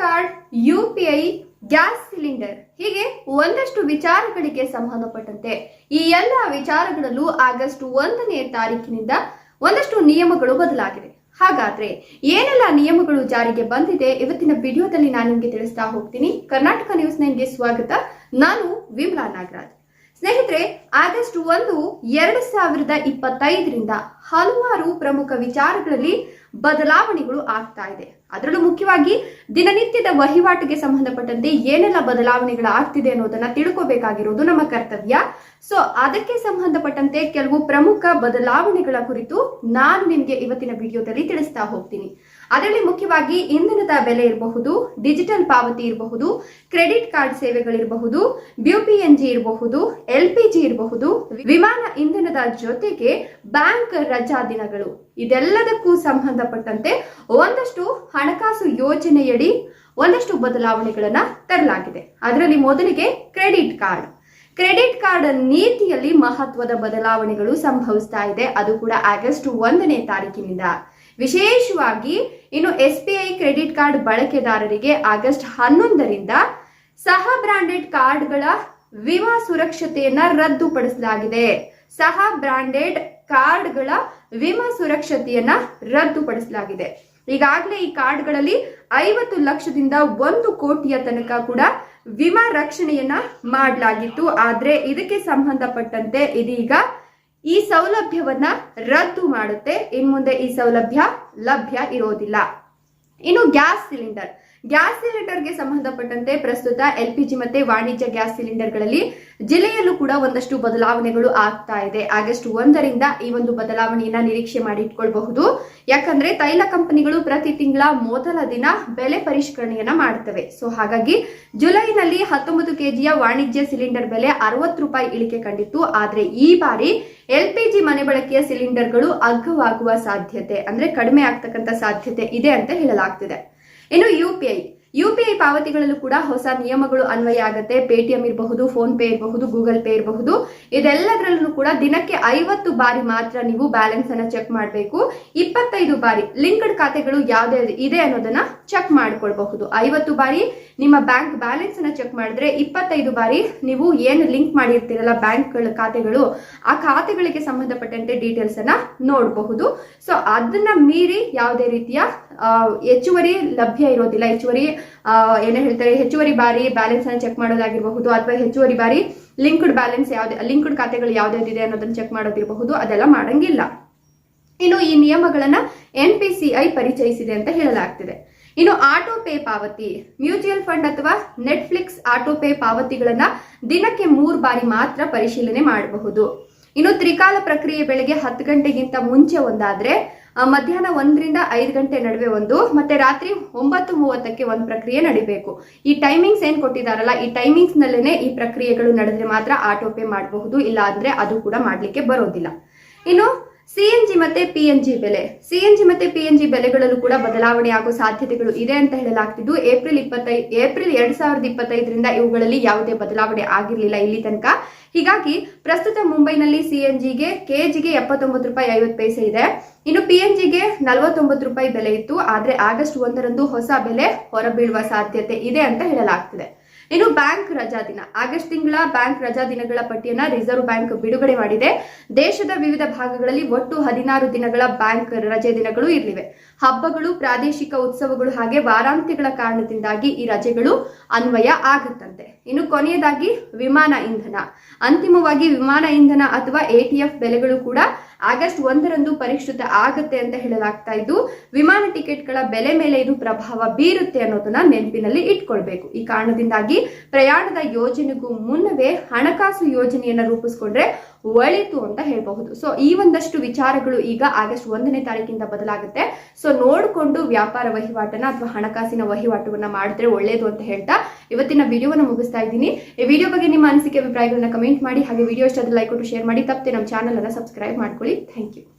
Card, you gas cylinder ಹೀಗೆ ಒಂದಷ್ಟು ವಿಚಾರಗಳಿಗೆ ಸಂಬಂಧಪಟ್ಟಂತೆ. ಈ ಎಲ್ಲ ವಿಚಾರಗಳಲ್ಲೂ ಆಗಸ್ಟ್ ಒಂದನೇ ತಾರೀಕಿನಿಂದ ಒಂದಷ್ಟು ನಿಯಮಗಳು ಬದಲಾಗಿದೆ. ಹಾಗಾದ್ರೆ ಏನೆಲ್ಲ ನಿಯಮಗಳು ಜಾರಿಗೆ ಬಂದಿದೆ? ಇವತ್ತಿನ ವಿಡಿಯೋದಲ್ಲಿ ನಾನು ನಿಮಗೆ ತಿಳಿಸ್ತಾ ಹೋಗ್ತೀನಿ. ಕರ್ನಾಟಕ ನ್ಯೂಸ್ ನೈನ್ಗೆ ಸ್ವಾಗತ. ನಾನು ವಿಮ್ಲಾ ನಾಗರಾಜ್. ಸ್ನೇಹಿತರೆ, ಆಗಸ್ಟ್ ಒಂದು, ಎರಡು ಸಾವಿರದ ಇಪ್ಪತ್ತೈದರಿಂದ ಹಲವಾರು ಪ್ರಮುಖ ವಿಚಾರಗಳಲ್ಲಿ ಬದಲಾವಣೆಗಳು ಆಗ್ತಾ ಇದೆ. ಅದರಲ್ಲೂ ಮುಖ್ಯವಾಗಿ ದಿನನಿತ್ಯದ ವಹಿವಾಟಿಗೆ ಸಂಬಂಧಪಟ್ಟಂತೆ ಏನೆಲ್ಲ ಬದಲಾವಣೆಗಳು ಆಗ್ತಿದೆ ಅನ್ನೋದನ್ನ ತಿಳ್ಕೋಬೇಕಾಗಿರೋದು ನಮ್ಮ ಕರ್ತವ್ಯ. ಸೊ ಅದಕ್ಕೆ ಸಂಬಂಧಪಟ್ಟಂತೆ ಕೆಲವು ಪ್ರಮುಖ ಬದಲಾವಣೆಗಳ ಕುರಿತು ನಾನು ನಿಮಗೆ ಇವತ್ತಿನ ವಿಡಿಯೋದಲ್ಲಿ ತಿಳಿಸ್ತಾ ಹೋಗ್ತೀನಿ. ಅದರಲ್ಲಿ ಮುಖ್ಯವಾಗಿ ಇಂಧನದ ಬೆಲೆ ಇರಬಹುದು ಡಿಜಿಟಲ್ ಪಾವತಿ ಇರಬಹುದು ಕ್ರೆಡಿಟ್ ಕಾರ್ಡ್ ಸೇವೆಗಳಿರಬಹುದು ಬ್ಯೂಪಿಎನ್ಜಿ ಇರಬಹುದು ಎಲ್ ಪಿ ಜಿ ಇರಬಹುದು, ವಿಮಾನ ಇಂಧನದ ಜೊತೆಗೆ ಬ್ಯಾಂಕ್ ರಜಾ ದಿನಗಳು. ಇದೆಲ್ಲದಕ್ಕೂ ಸಂಬಂಧಪಟ್ಟಂತೆ ಒಂದಷ್ಟು ಹಣಕಾಸು ಯೋಜನೆಯಡಿ ಒಂದಷ್ಟು ಬದಲಾವಣೆಗಳನ್ನ ತರಲಾಗಿದೆ. ಅದರಲ್ಲಿ ಮೊದಲಿಗೆ ಕ್ರೆಡಿಟ್ ಕಾರ್ಡ್ ಕ್ರೆಡಿಟ್ ಕಾರ್ಡ್ ನೀತಿಯಲ್ಲಿ ಮಹತ್ವದ ಬದಲಾವಣೆಗಳು ಸಂಭವಿಸ್ತಾ ಇದೆ. ಅದು ಕೂಡ ಆಗಸ್ಟ್ ಒಂದನೇ ತಾರೀಕಿನಿಂದ. ವಿಶೇಷವಾಗಿ ಇನ್ನು S B I credit card ಬಳಕೆದಾರರಿಗೆ ಆಗಸ್ಟ್ ಹನ್ನೊಂದರಿಂದ ಸಹ ಬ್ರಾಂಡೆಡ್ ಕಾರ್ಡ್ಗಳ ವಿಮಾ ಸುರಕ್ಷತೆಯನ್ನ ರದ್ದುಪಡಿಸಲಾಗಿದೆ. ಸಹ ಬ್ರಾಂಡೆಡ್ ಕಾರ್ಡ್ಗಳ ವಿಮಾ ಸುರಕ್ಷತೆಯನ್ನ ರದ್ದುಪಡಿಸಲಾಗಿದೆ. ಈಗಾಗಲೇ ಈ ಕಾರ್ಡ್ಗಳಲ್ಲಿ ಐವತ್ತು ಲಕ್ಷದಿಂದ ಒಂದು ಕೋಟಿಯ ತನಕ ಕೂಡ ವಿಮಾ ರಕ್ಷಣೆಯನ್ನ ಮಾಡಲಾಗಿತ್ತು. ಆದ್ರೆ ಇದಕ್ಕೆ ಸಂಬಂಧಪಟ್ಟಂತೆ ಇದೀಗ ಈ ಸೌಲಭ್ಯವನ್ನ ರದ್ದು ಮಾಡುತ್ತೆ. ಇನ್ನು ಮುಂದೆ ಈ ಸೌಲಭ್ಯ ಲಭ್ಯ ಇರೋದಿಲ್ಲ. ಇನ್ನು ಗ್ಯಾಸ್ ಸಿಲಿಂಡರ್. ಗ್ಯಾಸ್ ಸಿಲಿಂಡರ್ಗೆ ಸಂಬಂಧಪಟ್ಟಂತೆ ಪ್ರಸ್ತುತ ಎಲ್ ಪಿ ಜಿ ಮತ್ತೆ ವಾಣಿಜ್ಯ ಗ್ಯಾಸ್ ಸಿಲಿಂಡರ್ಗಳಲ್ಲಿ ಜಿಲ್ಲೆಯಲ್ಲೂ ಕೂಡ ಒಂದಷ್ಟು ಬದಲಾವಣೆಗಳು ಆಗ್ತಾ ಇದೆ. ಆಗಸ್ಟ್ ಒಂದರಿಂದ ಈ ಒಂದು ಬದಲಾವಣೆಯನ್ನ ನಿರೀಕ್ಷೆ ಮಾಡಿ ಇಟ್ಕೊಳ್ಬಹುದು. ಯಾಕಂದ್ರೆ ತೈಲ ಕಂಪನಿಗಳು ಪ್ರತಿ ತಿಂಗಳ ಮೊದಲ ದಿನ ಬೆಲೆ ಪರಿಷ್ಕರಣೆಯನ್ನ ಮಾಡ್ತವೆ. ಸೊ ಹಾಗಾಗಿ ಜುಲೈನಲ್ಲಿ ಹತ್ತೊಂಬತ್ತು ಕೆಜಿಯ ವಾಣಿಜ್ಯ ಸಿಲಿಂಡರ್ ಬೆಲೆ ಅರವತ್ತು ರೂಪಾಯಿ ಇಳಿಕೆ ಕಂಡಿತ್ತು. ಆದ್ರೆ ಈ ಬಾರಿ ಎಲ್ ಪಿ ಜಿ ಮನೆ ಬಳಕೆಯ ಸಿಲಿಂಡರ್ಗಳು ಅಗ್ಗವಾಗುವ ಸಾಧ್ಯತೆ, ಅಂದ್ರೆ ಕಡಿಮೆ ಆಗ್ತಕ್ಕಂಥ ಸಾಧ್ಯತೆ ಇದೆ ಅಂತ ಹೇಳಲಾಗ್ತಿದೆ. ಇನ್ನು U P I U P I ಪಾವತಿಗಳಲ್ಲೂ ಕೂಡ ಹೊಸ ನಿಯಮಗಳು ಅನ್ವಯ ಆಗುತ್ತೆ. ಪೇಟಿಎಂ ಇರಬಹುದು, ಫೋನ್ ಪೇ ಇರಬಹುದು, ಗೂಗಲ್ ಪೇ ಇರಬಹುದು. ಇದೆಲ್ಲದರಲ್ಲೂ ಕೂಡ ದಿನಕ್ಕೆ ಐವತ್ತು ಬಾರಿ ಮಾತ್ರ ನೀವು ಬ್ಯಾಲೆನ್ಸ್ ಅನ್ನ ಚೆಕ್ ಮಾಡಬೇಕು. ಇಪ್ಪತ್ತೈದು ಬಾರಿ ಲಿಂಕ್ಡ್ ಖಾತೆಗಳು ಯಾವುದೇ ಇದೆ ಅನ್ನೋದನ್ನ ಚೆಕ್ ಮಾಡ್ಕೊಳ್ಬಹುದು. ಐವತ್ತು ಬಾರಿ ನಿಮ್ಮ ಬ್ಯಾಂಕ್ ಬ್ಯಾಲೆನ್ಸ್ ಅನ್ನ ಚೆಕ್ ಮಾಡಿದ್ರೆ ಇಪ್ಪತ್ತೈದು ಬಾರಿ ನೀವು ಏನು ಲಿಂಕ್ ಮಾಡಿರ್ತೀರಲ್ಲ ಬ್ಯಾಂಕ್ ಖಾತೆಗಳು, ಆ ಖಾತೆಗಳಿಗೆ ಸಂಬಂಧಪಟ್ಟಂತೆ ಡೀಟೇಲ್ಸ್ ಅನ್ನ ನೋಡಬಹುದು. ಸೊ ಅದನ್ನ ಮೀರಿ ಯಾವುದೇ ರೀತಿಯ ಹೆಚ್ಚುವರಿ ಲಭ್ಯ ಇರೋದಿಲ್ಲ. ಹೆಚ್ಚುವರಿ ಏನೇ ಹೇಳ್ತಾರೆ, ಹೆಚ್ಚುವರಿ ಬಾರಿ ಬ್ಯಾಲೆನ್ಸ್ ಅನ್ನು ಚೆಕ್ ಮಾಡೋದಾಗಿರಬಹುದು ಅಥವಾ ಹೆಚ್ಚುವರಿ ಬಾರಿ ಲಿಂಕ್ಡ್ ಬ್ಯಾಲೆನ್ಸ್ ಯಾವ್ದು ಲಿಂಕ್ಡ್ ಖಾತೆಗಳು ಯಾವ್ದಾವ್ದಿದೆ ಅನ್ನೋದನ್ನ ಚೆಕ್ ಮಾಡೋದಿರಬಹುದು. ಅದೆಲ್ಲ ಮಾಡಂಗಿಲ್ಲ. ಇನ್ನು ಈ ನಿಯಮಗಳನ್ನ ಎನ್ ಪಿ ಸಿ ಐ ಪರಿಚಯಿಸಿದೆ ಅಂತ ಹೇಳಲಾಗ್ತಿದೆ. ಇನ್ನು ಆಟೋ ಪೇ ಪಾವತಿ ಮ್ಯೂಚುವಲ್ ಫಂಡ್ ಅಥವಾ ನೆಟ್ಫ್ಲಿಕ್ಸ್ ಆಟೋ ಪೇ ಪಾವತಿಗಳನ್ನ ದಿನಕ್ಕೆ ಮೂರು ಬಾರಿ ಮಾತ್ರ ಪರಿಶೀಲನೆ ಮಾಡಬಹುದು. ಇನ್ನು ತ್ರಿಕಾಲ ಪ್ರಕ್ರಿಯೆ ಬೆಳಗ್ಗೆ ಹತ್ತು ಗಂಟೆಗಿಂತ ಮುಂಚೆ ಒಂದಾದ್ರೆ ಮಧ್ಯಾಹ್ನ ಒಂದರಿಂದ ಐದು ಗಂಟೆ ನಡುವೆ ಒಂದು, ಮತ್ತೆ ರಾತ್ರಿ ಒಂಬತ್ತು ಮೂವತ್ತಕ್ಕೆ ಒಂದು ಪ್ರಕ್ರಿಯೆ ನಡಿಬೇಕು. ಈ ಟೈಮಿಂಗ್ಸ್ ಏನ್ ಕೊಟ್ಟಿದಾರಲ್ಲ ಈ ಟೈಮಿಂಗ್ಸ್ ನಲ್ಲೇನೆ ಈ ಪ್ರಕ್ರಿಯೆಗಳು ನಡೆದ್ರೆ ಮಾತ್ರ ಆಟೋ ಪೇ ಮಾಡಬಹುದು ಇಲ್ಲ ಅಂದ್ರೆ ಅದು ಕೂಡ ಮಾಡಲಿಕ್ಕೆ ಬರೋದಿಲ್ಲ. ಇನ್ನು ಸಿಎನ್ಜಿ ಮತ್ತೆ ಪಿ ಎನ್ ಜಿ ಬೆಲೆ. ಸಿಎನ್ಜಿ ಮತ್ತೆ ಪಿ ಎನ್ ಜಿ ಬೆಲೆಗಳಲ್ಲೂ ಕೂಡ ಬದಲಾವಣೆ ಆಗೋ ಸಾಧ್ಯತೆಗಳು ಇದೆ ಅಂತ ಹೇಳಲಾಗ್ತಿದ್ದು. ಏಪ್ರಿಲ್ ಇಪ್ಪತ್ತೈದು ಏಪ್ರಿಲ್ ಎರಡ್ ಸಾವಿರದ ಇಪ್ಪತ್ತೈದರಿಂದ ಇವುಗಳಲ್ಲಿ ಯಾವುದೇ ಬದಲಾವಣೆ ಆಗಿರಲಿಲ್ಲ ಇಲ್ಲಿ ತನಕ. ಹೀಗಾಗಿ ಪ್ರಸ್ತುತ ಮುಂಬೈನಲ್ಲಿ ಸಿಎನ್ಜಿಗೆ ಕೆಜಿಗೆ ಎಪ್ಪತ್ತೊಂಬತ್ತು ರೂಪಾಯಿ ಐವತ್ತು ಪೈಸೆ ಇದೆ. ಇನ್ನು ಪಿ ಎನ್ ಜಿಗೆ ನಲವತ್ತೊಂಬತ್ತು ರೂಪಾಯಿ ಬೆಲೆ ಇತ್ತು. ಆದರೆ ಆಗಸ್ಟ್ ಒಂದರಂದು ಹೊಸ ಬೆಲೆ ಹೊರಬೀಳುವ ಸಾಧ್ಯತೆ ಇದೆ ಅಂತ ಹೇಳಲಾಗ್ತಿದೆ. ಇನ್ನು ಬ್ಯಾಂಕ್ ರಜಾ ದಿನ. ಆಗಸ್ಟ್ ತಿಂಗಳ ಬ್ಯಾಂಕ್ ರಜಾ ದಿನಗಳ ಪಟ್ಟಿಯನ್ನ ರಿಸರ್ವ್ ಬ್ಯಾಂಕ್ ಬಿಡುಗಡೆ ಮಾಡಿದೆ. ದೇಶದ ವಿವಿಧ ಭಾಗಗಳಲ್ಲಿ ಒಟ್ಟು ಹದಿನಾರು ದಿನಗಳ ಬ್ಯಾಂಕ್ ರಜೆ ದಿನಗಳು ಇರಲಿವೆ. ಹಬ್ಬಗಳು, ಪ್ರಾದೇಶಿಕ ಉತ್ಸವಗಳು ಹಾಗೆ ವಾರಾಂತ್ಯಗಳ ಕಾರಣದಿಂದಾಗಿ ಈ ರಜೆಗಳು ಅನ್ವಯ ಆಗುತ್ತಂತೆ. ಇನ್ನು ಕೊನೆಯದಾಗಿ ವಿಮಾನ ಇಂಧನ. ಅಂತಿಮವಾಗಿ ವಿಮಾನ ಇಂಧನ ಅಥವಾ ಎಟಿಎಫ್ ಬೆಲೆಗಳು ಕೂಡ ಆಗಸ್ಟ್ ಒಂದರಂದು ಪರಿಷ್ಕೃತ ಆಗುತ್ತೆ ಅಂತ ಹೇಳಲಾಗ್ತಾ ಇದ್ದು, ವಿಮಾನ ಟಿಕೆಟ್ಗಳ ಬೆಲೆ ಮೇಲೆ ಇದು ಪ್ರಭಾವ ಬೀರುತ್ತೆ ಅನ್ನೋದನ್ನ ನೆನಪಿನಲ್ಲಿ ಇಟ್ಕೊಳ್ಬೇಕು. ಈ ಕಾರಣದಿಂದಾಗಿ ಪ್ರಯಾಣದ ಯೋಜನೆಗೂ ಮುನ್ನವೇ ಹಣಕಾಸು ಯೋಜನೆಯನ್ನ ರೂಪಿಸ್ಕೊಂಡ್ರೆ ಒಳಿತು ಅಂತ ಹೇಳಬಹುದು. ಸೊ ಈ ಒಂದಷ್ಟು ವಿಚಾರಗಳು ಈಗ ಆಗಸ್ಟ್ ಒಂದನೇ ತಾರೀಕಿಂದ ಬದಲಾಗುತ್ತೆ. ಸೊ ನೋಡಿಕೊಂಡು ವ್ಯಾಪಾರ ವಹಿವಾಟನ ಅಥವಾ ಹಣಕಾಸಿನ ವಹಿವಾಟವನ್ನ ಮಾಡಿದ್ರೆ ಒಳ್ಳೇದು ಅಂತ ಹೇಳ್ತಾ ಇವತ್ತಿನ ವಿಡಿಯೋವನ್ನು ಮುಗಿಸ್ತಾ ಇದ್ದೀನಿ. ಈ ವಿಡಿಯೋ ಬಗ್ಗೆ ನಿಮ್ಮ ಅನಿಸಿಕೆ, ಅಭಿಪ್ರಾಯಗಳನ್ನ ಕಮೆಂಟ್ ಮಾಡಿ, ಹಾಗೆ ವಿಡಿಯೋ ಇಷ್ಟ ಲೈಕ್ ಕೊಟ್ಟು ಶೇರ್ ಮಾಡಿ. ತಪ್ಪದೆ ನಮ್ಮ ಚಾನಲ್ ಅನ್ನ ಸಬ್ಸ್ಕ್ರೈಬ್ ಮಾಡ್ಕೊಳ್ಳಿ. Thank you